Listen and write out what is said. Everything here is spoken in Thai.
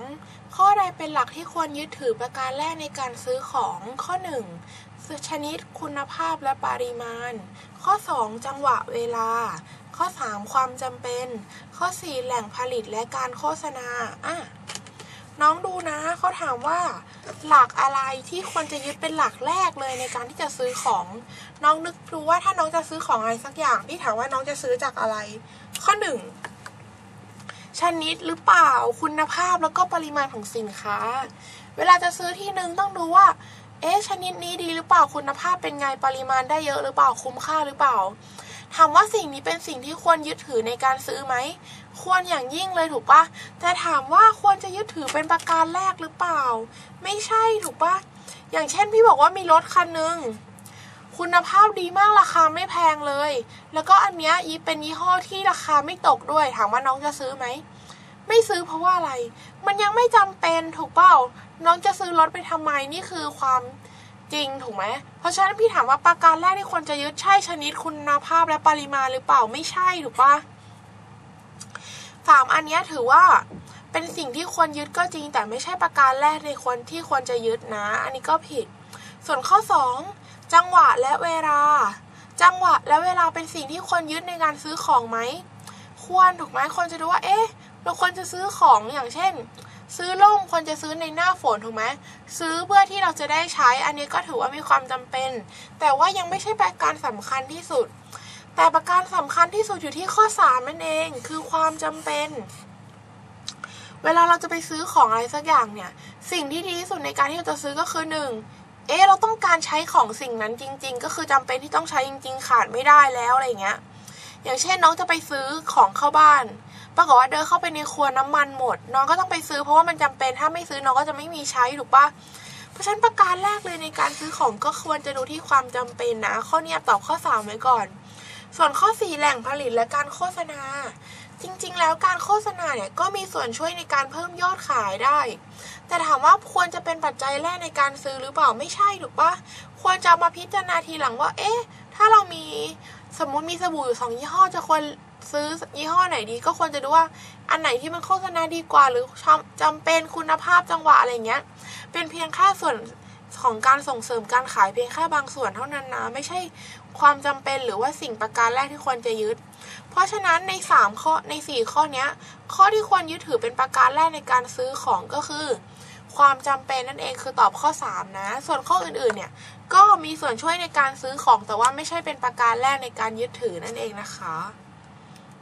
2 ข้อใดเป็นหลักที่ควรยึดถือประการแรกในการซื้อของข้อ 1 ชนิดคุณภาพและปริมาณ ข้อ 2 จังหวะเวลา ข้อ 3 ความจำเป็น ข้อ 4 แหล่งผลิตและการโฆษณาอะน้องดูนะเขาถามว่า หลักอะไรที่ควรจะยึดเป็นหลักแรกเลยในการที่จะซื้อของ น้องนึกดูว่าถ้าน้องจะซื้อของอะไรสักอย่างที่ถามว่าน้องจะซื้อจากอะไร ข้อ 1 ชนิดหรือเปล่าคุณภาพแล้วก็ปริมาณของสินค้า เวลาจะซื้อที่หนึ่งต้องดูว่า เอ๊ะชนิดนี้ดีหรือเปล่าคุณภาพเป็นไงปริมาณได้เยอะหรือเปล่าคุ้มค่าหรือเปล่าถามว่าสิ่งนี้เป็นสิ่งที่ควรยึดถือในการซื้อไหม ควรอย่างยิ่งเลยถูกปะแต่ถามว่าควรจะยึดถือเป็นประการแรกหรือเปล่า ไม่ใช่ถูกปะอย่างเช่นพี่บอกว่ามีรถคันหนึ่ง คุณภาพดีมากราคาไม่แพงเลย แล้วก็อันเนี้ยยีเป็นยี่ห้อที่ราคาไม่ตกด้วย ถามว่าน้องจะซื้อไหม ไม่ซื้อเพราะว่าอะไร มันยังไม่จำเป็นถูกเปล่า น้องจะซื้อรถไปทำไม นี่คือความจริงถูกไหม เพราะฉะนั้นพี่ถามว่าประการแรกที่ควรจะยึดใช่ชนิดคุณภาพและปริมาณหรือเปล่า ไม่ใช่ถูกปะสามอันนี้ถือว่าเป็นสิ่งที่ควรยึดก็จริง แต่ไม่ใช่ประการแรกในควรที่ควรจะยึดนะ อันนี้ก็ผิด ส่วนข้อสอง จังหวะและเวลา จังหวะและเวลาเป็นสิ่งที่ควรยึดในการซื้อของไหม ควรถูกไหมคนจะดูว่า เอ๊ะ เราควรจะซื้อของอย่างเช่น ซื้อร่มควรจะซื้อในหน้าฝนถูกไหมซื้อเพื่อที่เราจะได้ใช้ อันนี้ก็ถือว่ามีความจำเป็น แต่ว่ายังไม่ใช่ประการสำคัญที่สุด แต่ประการสำคัญที่สุดอยู่ที่ข้อ3นั่นเอง คือความจำเป็นเวลาเราจะไปซื้อของอะไรสักอย่างเนี่ย สิ่งที่ดีที่สุดในการที่เราจะซื้อก็คือหนึ่ง เอ๊ะเราต้องการใช้ของสิ่งนั้นจริง ๆ ก็คือจำเป็นที่ต้องใช้จริง ๆ ขาดไม่ได้แล้วอะไรเงี้ย อย่างเช่นน้องจะไปซื้อของเข้าบ้าน ปรากฏว่าเดินเข้าไปในครัวน้ำมันหมด น้องก็ต้องไปซื้อเพราะว่ามันจำเป็นถ้าไม่ซื้อน้องก็จะไม่มีใช้ถูกปะเพราะฉะนั้นประการแรกเลยในการซื้อของก็ควรจะดูที่ความจำเป็นนะ ข้อนี้ตอบข้อสามไว้ก่อน ส่วนข้อ 4 แหล่งผลิตและการโฆษณา จริงๆ แล้วการโฆษณาเนี่ยก็มีส่วนช่วยในการเพิ่มยอดขายได้ แต่ถามว่าควรจะเป็นปัจจัยแรกในการซื้อหรือเปล่าไม่ใช่ถูกปะควรจะมาพิจารณาทีหลังว่า เอ๊ะ ถ้าเรามีสมมุติมีสบู่อยู่สองยี่ห้อจะควรซื้อยี่ห้อไหนดี ก็ควรจะดูว่าอันไหนที่มันโฆษณาดีกว่าหรือจำเป็นคุณภาพจังหวะอะไรเงี้ย เป็นเพียงแค่ส่วน ของการส่งเสริมการขายเพียงแค่บางส่วนเท่านั้นนะ ไม่ใช่ความจำเป็นหรือว่าสิ่งประการแรกที่ควรจะยึด เพราะฉะนั้นใน 3 ข้อใน 4 ข้อนี้ข้อที่ควรยึดถือเป็นประการแรกในการซื้อของก็คือ ความจำเป็นนั่นเองคือตอบข้อ 3 นะ ส่วนข้ออื่นๆเนี่ยก็มีส่วนช่วยในการซื้อของแต่ว่าไม่ใช่เป็นประการแรกในการยึดถือนั่นเองนะคะ